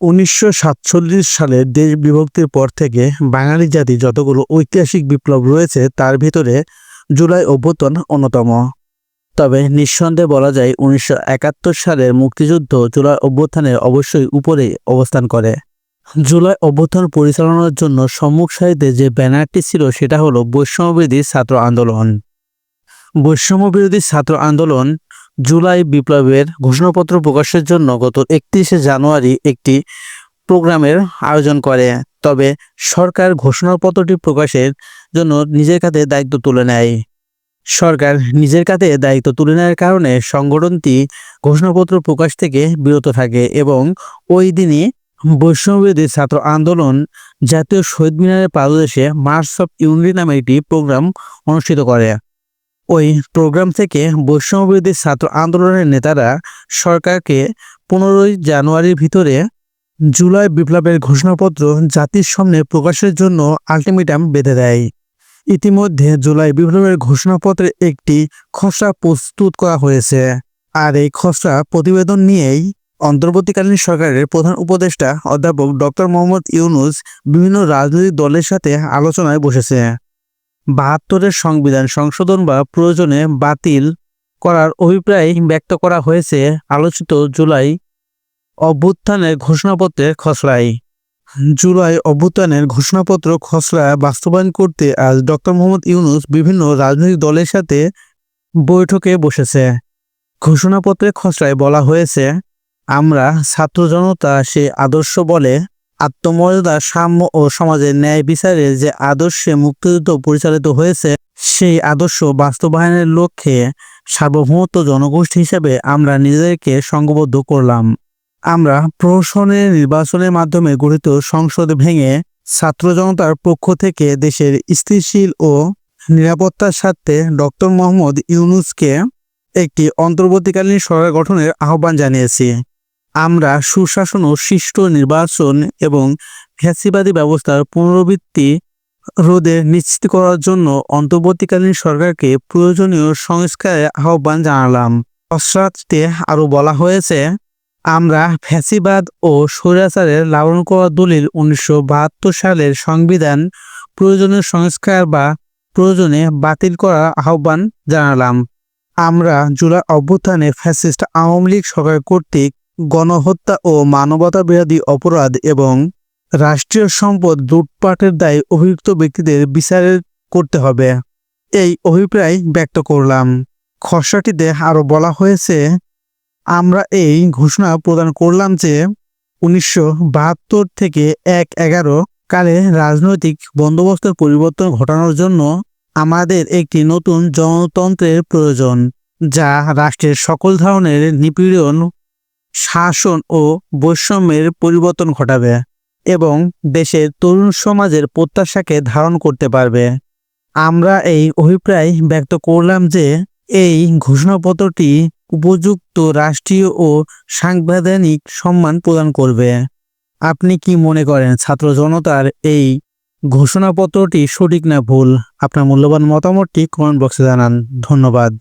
উনিশশো সাতচল্লিশ সালে দেশ বিভক্তির পর থেকে বাঙালি জাতি যতগুলো ঐতিহাসিক বিপ্লব রয়েছে, তার ভিতরে জুলাই অভ্যুত্থান অন্যতম। তবে নিঃসন্দেহে বলা যায় উনিশশো একাত্তর সালের মুক্তিযুদ্ধ জুলাই অভ্যুত্থানের অবশ্যই উপরে অবস্থান করে। জুলাই অভ্যুত্থান পরিচালনার জন্য সম্মুখ সারিতে যে ব্যানারটি ছিল, সেটা হলো বৈষম্যবিরোধী ছাত্র আন্দোলন। বৈষম্যবিরোধী ছাত্র আন্দোলন জুলাই বিপ্লবের ঘোষণাপত্র প্রকাশের জন্য গত একত্রিশে জানুয়ারি একটি প্রোগ্রামের আয়োজন করে। তবে সরকার ঘোষণাপত্রটি প্রকাশের জন্য নিজের কাঁধে দায়িত্ব তুলে নেয়। সরকার নিজের কাঁধে দায়িত্ব তুলে নেওয়ার কারণে সংগঠনটি ঘোষণাপত্র প্রকাশ থেকে বিরত থাকে এবং ওই দিনই বৈষম্যবিরোধী ছাত্র আন্দোলন জাতীয় শহীদ মিনারের পাদদেশে মার্চ অফ ইউনিটি নামে একটি প্রোগ্রাম অনুষ্ঠিত করে। ওই প্রোগ্রাম থেকে বৈষম্যবিরোধী ছাত্র আন্দোলনের নেতারা সরকারকে পনেরোই জানুয়ারির ভিতরে জুলাই বিপ্লবের ঘোষণাপত্র জাতির সামনে প্রকাশের জন্য আলটিমেটাম বেঁধে দেয়। ইতিমধ্যে জুলাই বিপ্লবের ঘোষণাপত্রের একটি খসড়া প্রস্তুত করা হয়েছে। আর এই খসড়া প্রতিবেদন নিয়েই অন্তর্বর্তীকালীন সরকারের প্রধান উপদেষ্টা অধ্যাপক ডক্টর মোহাম্মদ ইউনুস বিভিন্ন রাজনৈতিক দলের সাথে আলোচনায় বসেছে। বাহাত্তরের সংবিধান সংশোধন বা প্রয়োজনে বাতিল করার অভিপ্রায় ব্যক্ত করা হয়েছে, আলোচিত জুলাই অভ্যুত্থানের ঘোষণাপত্রের খসড়ায়। জুলাই অভ্যুত্থানের ঘোষণাপত্র খসড়া বাস্তবায়ন করতে আজ ডক্টর মোহাম্মদ ইউনুস বিভিন্ন রাজনৈতিক দলের সাথে বৈঠকে বসেছে। ঘোষণাপত্রের খসড়ায় বলা হয়েছে, আমরা ছাত্র জনতা সে আদর্শ বলে আত্মমর্যাদা, সাম্য ও সমাজের ন্যায় বিচারের যে আদর্শে মুক্তিযুদ্ধ পরিচালিত হয়েছে, সেই আদর্শ বাস্তবায়নের লক্ষ্যে সার্বভৌমত্ব জনগোষ্ঠী হিসেবে আমরা নিজেদেরকে সংঘবদ্ধ করলাম। আমরা প্রশাসনের নির্বাচনের মাধ্যমে গঠিত সংসদ ভেঙে ছাত্র জনতার পক্ষ থেকে দেশের স্থিতিশীল ও নিরাপত্তার স্বার্থে ডক্টর মোহাম্মদ ইউনুসকে একটি অন্তর্বর্তীকালীন সরকার গঠনের আহ্বান জানিয়েছি। আমরা সুশাসন ও সুষ্ঠু নির্বাচন এবং ফ্যাসিবাদী ব্যবস্থার পুনরাবৃত্তি রোধে নিশ্চিত করার জন্য অন্তর্বর্তীকালীন সরকারকে প্রয়োজনীয় সংস্কারের আহ্বান জানালাম। খসড়াতে আরও বলা হয়েছে, আমরা ফ্যাসিবাদ ও স্বৈরাচারের লালন করা দলিল উনিশশো বাহাত্তর সালের সংবিধান প্রয়োজনীয় সংস্কার বা প্রয়োজনে বাতিল করার আহ্বান জানালাম। আমরা জুলাই অভ্যুত্থানে ফ্যাসিস্ট আওয়ামী লীগ সরকার কর্তৃক গণহত্যা ও মানবতা বিরোধী অপরাধ এবং রাষ্ট্রীয় সম্পদ লুটপাটের দায়ে অভিযুক্ত ব্যক্তিদের বিচার করতে হবে। এই অভিপ্রায় ব্যক্ত করলাম। খসড়াটিতে আরও বলা হয়েছে, আমরা এই ঘোষণা প্রদান করলাম যে উনিশশো বাহাত্তর থেকে এক এগারো কালে রাজনৈতিক বন্দোবস্তের পরিবর্তন ঘটানোর জন্য আমাদের একটি নতুন জনতন্ত্রের প্রয়োজন, যা রাষ্ট্রের সকল ধরনের নিপীড়ন শাসন ও বৈষম্যের পরিবর্তন ঘটাবে এবং দেশের তরুণ সমাজের প্রত্যাশাকে ধারণ করতে পারবে। আমরা এই অভিপ্রায় ব্যক্ত করলাম যে এই ঘোষণাপত্রটি উপযুক্ত রাষ্ট্রীয় ও সাংবিধানিক সম্মান প্রদান করবে। আপনি কি মনে করেন ছাত্র জনতার এই ঘোষণাপত্রটি সঠিক না ভুল? আপনার মূল্যবান মতামতটি কমেন্ট বক্সে জানান। ধন্যবাদ।